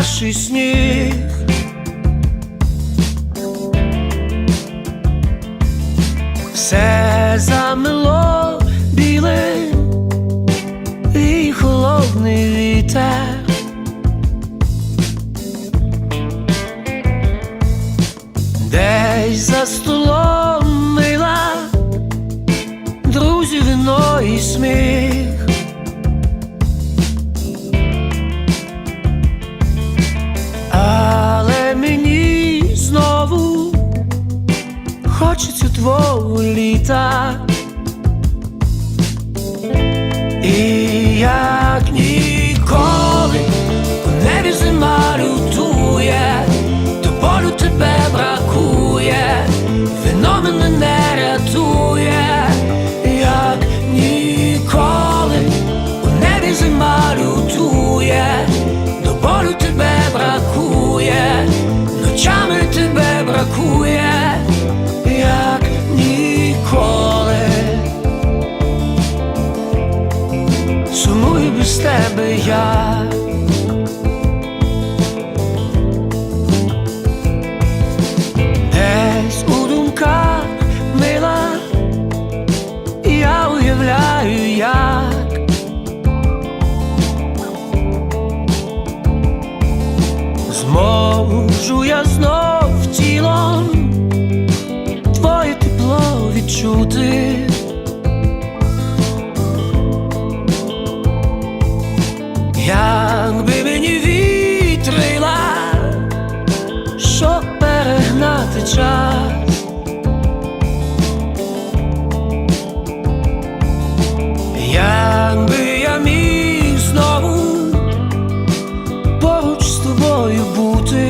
перший сніг. Все замило білим і холодний вітер. Десь за столом мила, друзі вино і сміх. Volita. E a тебе я. Десь у думках мила, я уявляю як зможу я знов тілом твоє тепло відчути. 不醉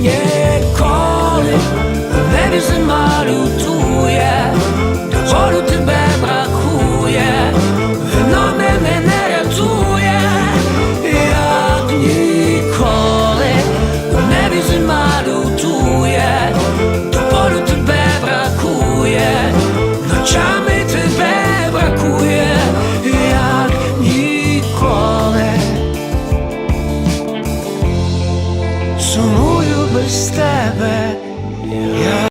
yeah.